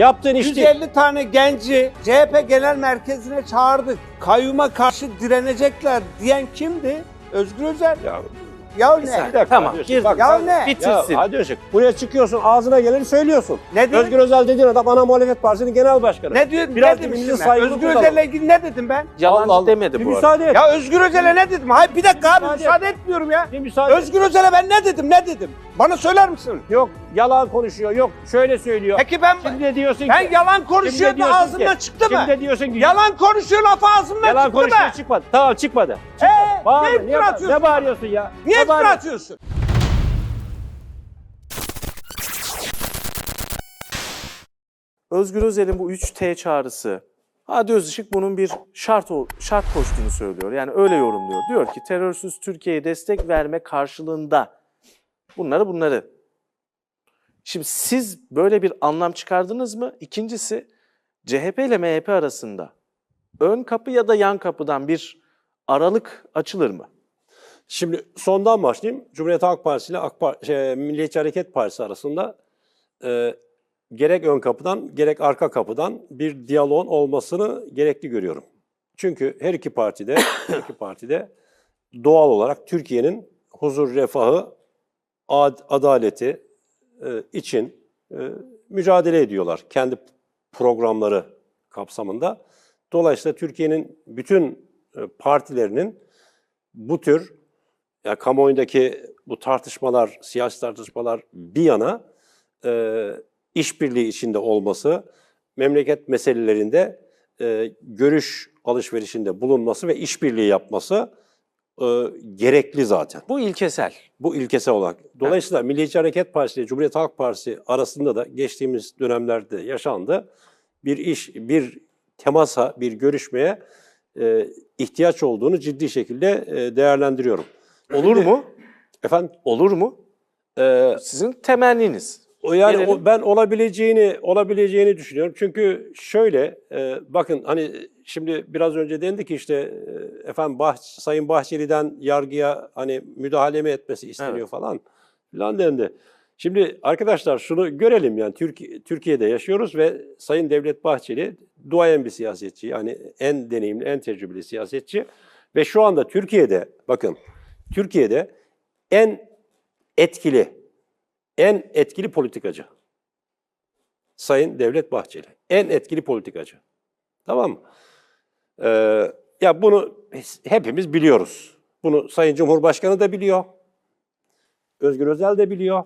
Yaptığın iş değil. 150 tane genci CHP Genel Merkezi'ne çağırdık. Kayyuma karşı direnecekler diyen kimdi? Özgür Özel. Ya, Ya bir ne? dakika, Tamam, Hadi gir- bak, Ya bak- ne? Ya Bitirsin. hadi Öztürk, buraya çıkıyorsun ağzına geleni söylüyorsun. Ne dedim? Özgür Özel dediğin adam ana muhalefet partisinin genel başkanı. Ne diyor? Biraz ne dilinizi şimdi ben? saygılı Özgür kullanın. Özel'le ilgili ne dedim ben? Yalancı Allah Allah. demedi Bir bu arada. müsaade et. Ya Özgür Özel'e ne dedim? Hayır bir dakika abi Müsaade müsaade etmiyorum ya. Bir müsaade et. Özgür Özel'e ben ne dedim? Ne dedim? Bana söyler misin? Yok yalan konuşuyor. Yok şöyle söylüyor. Peki ben Şimdi de diyorsun ben ki. yalan konuşuyor da diyorsun ağzımdan çıktı mı? Şimdi de diyorsun ki. Yalan konuşuyor lafı ağzımdan yalan çıktı mı? konuşuyor çıkmadı. Tamam çıkmadı. Ee, Bağırma, ne niye, iftira atıyorsun? ne bağırıyorsun ya? Niye Ne iftira bağırıyorsun? atıyorsun? Özgür Özel'in bu 3T çağrısı, Hadi Özışık bunun bir şart ol- şart koştuğunu söylüyor. Yani öyle yorumluyor. Diyor ki terörsüz Türkiye'ye destek verme karşılığında bunları bunları. Şimdi siz böyle bir anlam çıkardınız mı? İkincisi CHP ile MHP arasında ön kapı ya da yan kapıdan bir aralık açılır mı? Şimdi sondan başlayayım. Cumhuriyet Halk Partisi ile AK Par- şey, Milliyetçi Hareket Partisi arasında e, gerek ön kapıdan gerek arka kapıdan bir diyaloğun olmasını gerekli görüyorum. Çünkü her iki partide her iki partide doğal olarak Türkiye'nin huzur, refahı, ad- adaleti e, için e, mücadele ediyorlar kendi programları kapsamında. Dolayısıyla Türkiye'nin bütün partilerinin bu tür ya kamuoyundaki bu tartışmalar, siyasi tartışmalar bir yana e, işbirliği içinde olması, memleket meselelerinde e, görüş alışverişinde bulunması ve işbirliği yapması e, gerekli zaten. Bu ilkesel. Bu ilkesel olarak. Dolayısıyla Milliyetçi Hareket Partisi ile Cumhuriyet Halk Partisi arasında da geçtiğimiz dönemlerde yaşandı. Bir iş, bir temasa, bir görüşmeye e, ihtiyaç olduğunu ciddi şekilde e, değerlendiriyorum. Olur mu? Efendim? Olur mu? E, Sizin temenniniz. o yani Gelelim. o, ben olabileceğini olabileceğini düşünüyorum. Çünkü şöyle e, bakın hani şimdi biraz önce dendi ki işte e, efendim bah, Sayın Bahçeli'den yargıya hani müdahale mi etmesi isteniyor Evet. falan filan dendi. Şimdi arkadaşlar şunu görelim yani Türkiye, Türkiye'de yaşıyoruz ve Sayın Devlet Bahçeli duayen bir siyasetçi yani en deneyimli, en tecrübeli siyasetçi ve şu anda Türkiye'de bakın Türkiye'de en etkili en etkili politikacı. Sayın Devlet Bahçeli. En etkili politikacı. Tamam mı? Ee, ya bunu hepimiz biliyoruz. Bunu Sayın Cumhurbaşkanı da biliyor. Özgür Özel de biliyor.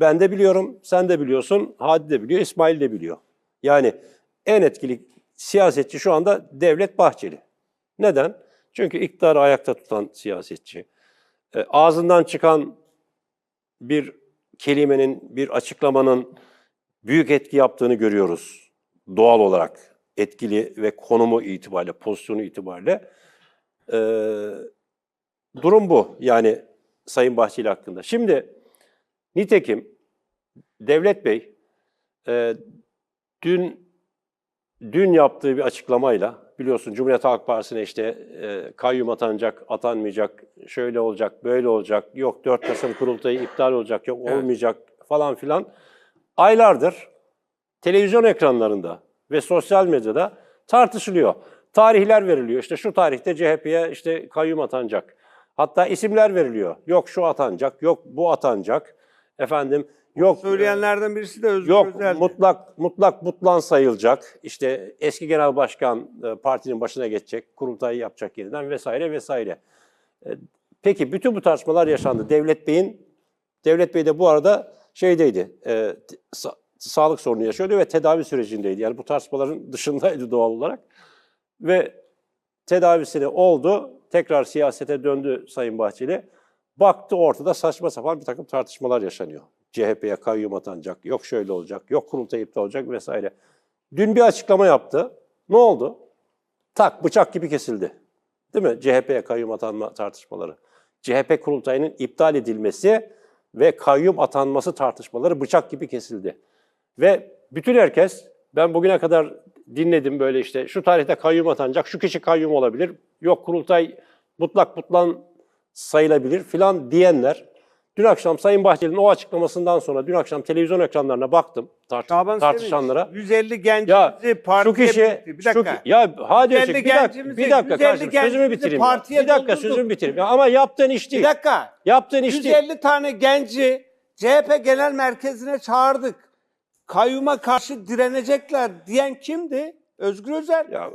Ben de biliyorum, sen de biliyorsun, Hadi de biliyor, İsmail de biliyor. Yani en etkili siyasetçi şu anda Devlet Bahçeli. Neden? Çünkü iktidarı ayakta tutan siyasetçi. Ee, ağzından çıkan bir kelimenin, bir açıklamanın büyük etki yaptığını görüyoruz. Doğal olarak etkili ve konumu itibariyle, pozisyonu itibariyle. Ee, durum bu yani Sayın Bahçeli hakkında. Şimdi nitekim Devlet Bey e, dün dün yaptığı bir açıklamayla biliyorsun Cumhuriyet Halk Partisi'ne işte e, kayyum atanacak, atanmayacak, şöyle olacak, böyle olacak, yok 4 Kasım kurultayı iptal olacak, yok Evet. olmayacak falan filan. Aylardır televizyon ekranlarında ve sosyal medyada tartışılıyor. Tarihler veriliyor. İşte şu tarihte CHP'ye işte kayyum atanacak. Hatta isimler veriliyor. Yok şu atanacak, yok bu atanacak. Efendim yok Söyleyenlerden birisi de Özgür Yok Özel'di. mutlak mutlak butlan sayılacak. İşte eski genel başkan e, partinin başına geçecek, kurultayı yapacak yeniden vesaire vesaire. E, Peki bütün bu tartışmalar yaşandı. Devlet Bey'in Devlet Bey de bu arada şeydeydi. e, sa- sağlık sorunu yaşıyordu ve tedavi sürecindeydi. Yani bu tartışmaların dışındaydı doğal olarak. Ve tedavisini oldu. Tekrar siyasete döndü Sayın Bahçeli. Baktı ortada saçma sapan bir takım tartışmalar yaşanıyor. CHP'ye kayyum atanacak, yok şöyle olacak, yok kurultay iptal olacak vesaire. Dün bir açıklama yaptı. Ne oldu? Tak bıçak gibi kesildi. Değil mi? CHP'ye kayyum atanma tartışmaları. CHP kurultayının iptal edilmesi ve kayyum atanması tartışmaları bıçak gibi kesildi. Ve bütün herkes, ben bugüne kadar dinledim böyle işte şu tarihte kayyum atanacak, şu kişi kayyum olabilir, yok kurultay mutlak mutlan sayılabilir filan diyenler Dün akşam Sayın Bahçeli'nin o açıklamasından sonra dün akşam televizyon ekranlarına baktım tart- Şaban tartışanlara. Sevinç, 150 Ya gencimizi şu partiye kişi, bitti. Bir şu dakika. ki- ya hadi 150 Öztürk, bir dakika, bir dakika 150 kardeşim sözümü bitireyim. ya. Bir dakika doldurduk. sözümü bitireyim. Ya ama yaptığın iş Bir değil. dakika. Yaptığın iş değil. 150 tane genci CHP Genel Merkezi'ne çağırdık. Kayyuma karşı direnecekler diyen kimdi? Özgür Özel. Ya,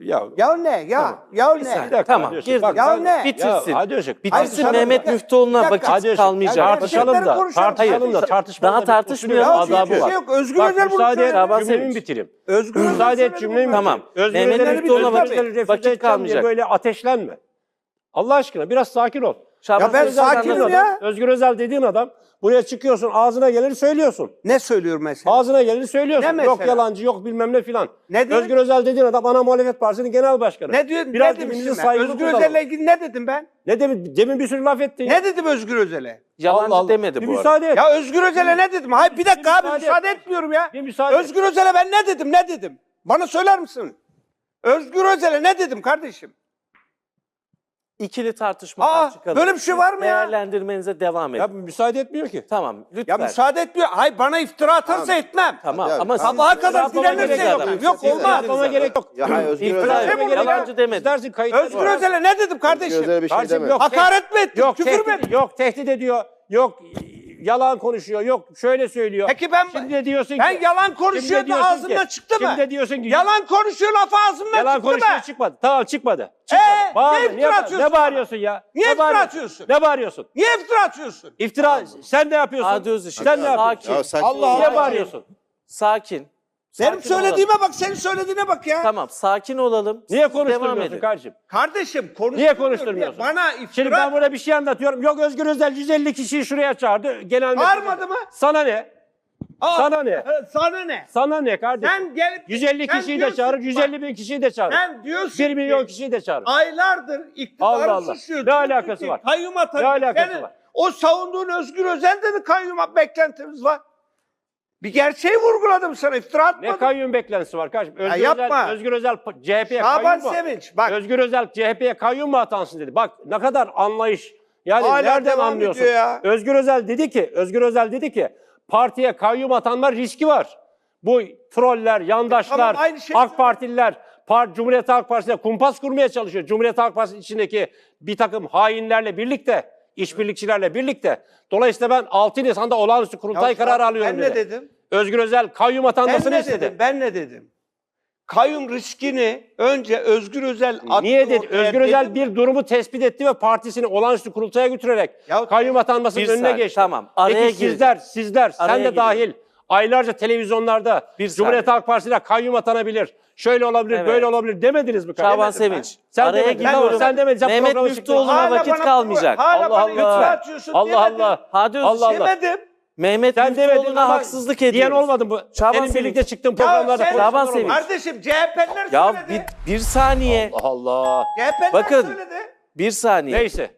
Ya ya ne? Ya Tamam. ya ne? saniye. Tamam hadi girdim. bak, Ya ne? Bitirsin. Ya hadi Öztürk. Bitirsin Hayır, Mehmet Müftüoğlu'na vakit Hadi kalmayacak. ya Tartışalım da, tartışalım da, Hayır. tartışmanın Daha hiçbir adabı şey var. yok. Özgür Bak, Özel bunu. Şaban cümlemi bitireyim. Özgür Özel Müsaade et cümlemi. Tamam. Mehmet Müftüoğlu'na vakit- diye kalmayacak. Böyle ateşlenme. Allah aşkına biraz sakin ol. Şaban Ya ben Sevinç'ten sakinim ya. Özgür Özel dediğin adam buraya çıkıyorsun ağzına geleni söylüyorsun. Ne söylüyor mesela? Ağzına geleni söylüyorsun. Ne Yok yalancı yok bilmem ne filan. Ne diyor? Özgür Özel dediğin adam ana muhalefet partisinin genel başkanı. Ne diyor? Biraz ne ben? saygılı Özgür. Özel'le ilgili ne dedim ben? Ne demin, demin bir sürü laf ettin. Ne dedim Özgür Özel'e? Yalancı Allah Allah. demedi bir bu arada. müsaade et. Ya Özgür Özel'e ne dedim? Hayır bir dakika abi müsaade müsaade et. etmiyorum ya. Bir müsaade. Özgür Özel'e ben ne dedim? Ne dedim? Bana söyler misin? Özgür Özel'e ne dedim kardeşim? İkili tartışmadan Aa, çıkalım. böyle bir şey var mı ya? Değerlendirmenize devam edin. Ya müsaade etmiyor ki. Tamam Ya lütfen. müsaade etmiyor. Hayır bana iftira atarsa etmem. Tamam Ya, ama Sabaha siz- kadar Yapmama direnirse gerek yok. Yok, Siz olmaz. Yapmama gerek yok. Ya hayır Özgür İftira Özel. Ya? yalancı demedi. İstersin kayıt. Özgür Özel'e ne dedim kardeşim? Özgür Özel'e bir şey Kardeşim yok. Hakaret mi ettim? Yok Küfür mü tehdit, ettim? yok tehdit ediyor. Yok yalan konuşuyor. Yok şöyle söylüyor. Peki ben Şimdi de diyorsun ben ki yalan konuşuyor da ağzımdan ki- çıktı mı? Şimdi diyorsun ki Yalan konuşuyor lafı ağzımdan yalan çıktı konuşuyor mı? çıkmadı. Tamam çıkmadı. Çıkmadı. Ee, Bağırma, ne iftira niye, atıyorsun ne bağırıyorsun ya? Niye ne iftira bağırıyorsun? atıyorsun? Ne bağırıyorsun? Niye iftira atıyorsun? İftira sen ne yapıyorsun? Hadi Özışık. Sen ne yapıyorsun? Sakin. Ya sakin Allah. Allah. Niye bağırıyorsun? Sakin. Benim Sakin söylediğime olalım. bak, senin söylediğine bak ya. Tamam sakin olalım. Niye Siz devam konuşturmuyorsun edin. kardeşim? Kardeşim konuşturmuyor. Niye konuşturmuyorsun? Bana iftira Şimdi ben burada bir şey anlatıyorum. Yok Özgür Özel 150 kişiyi şuraya çağırdı. Genel Bağırmadı mı? Sana ne? Aa, Sana ne? e, Sana ne? Sana ne kardeşim? Sen gelip 150 sen kişiyi de diyorsun- çağırır, bak, 150 bin kişiyi de çağırır. Sen diyorsun 1 milyon ki, kişiyi de çağırır. aylardır iktidarı Allah Allah. suçluyor. Ne Diyorsun alakası ki var? Kayyum atanıyor. Ne alakası Senin var? O savunduğun Özgür Özel'de de kayyum beklentimiz var. Bir gerçeği vurguladım sana iftira atmadım. Ne kayyum beklentisi var kardeşim? Özgür yapma. Özel, Özgür Özel CHP'ye kayyum mu? Sevinç bak Özgür Özel CHP'ye kayyum mu atansın dedi. Bak ne kadar anlayış. Yani Hala nereden anlıyorsun? ya. Özgür Özel dedi ki, Özgür Özel dedi ki partiye kayyum atanma riski var. Bu troller, yandaşlar, Tamam, aynı şey AK Partililer, Par Cumhuriyet Halk Partisi'ne kumpas kurmaya çalışıyor. Cumhuriyet Halk Partisi içindeki bir takım hainlerle birlikte, işbirlikçilerle birlikte. Dolayısıyla ben 6 Nisan'da olağanüstü kurultay Ya kararı alıyorum Ben dedi. ne dedim? Özgür Özel kayyum Ben atanmasını ne istedi. dedim? Ben ne dedim? Kayyum riskini önce Özgür Özel attı Niye dedi? Özgür Özel dedim. bir durumu tespit etti ve partisini olağanüstü kurultaya götürerek Ya- kayyum atanmasının önüne saniye, geçti. tamam. Araya Peki gireceğim. sizler, sizler, sen Araya de gireceğim. dahil aylarca televizyonlarda Bir Cumhuriyet saniye. Halk Partisi'ne kayyum atanabilir, şöyle olabilir, Evet. böyle olabilir demediniz mi? kardeşim? Şaban Demedim ben. Sevinç. Sen araya demedin. giriyorum. Sen demedin. Sen Mehmet Müftüoğlu'na vakit bana- kalmayacak. Hala Allah bana Allah. Allah. Allah. Hadi. Allah Allah. Demedim. Mehmet Sen demedin Müftüoğlu'na ama haksızlık diyen ediyoruz. olmadı mı? Şaban Senin Sevinç. birlikte çıktığın programlarda sen- konuşmalar Şaban olmadı. Sevinç. Kardeşim CHP'liler Ya söyledi. bir, bir saniye. Allah Allah. CHP'liler Bakın. söyledi. Bir saniye. Neyse.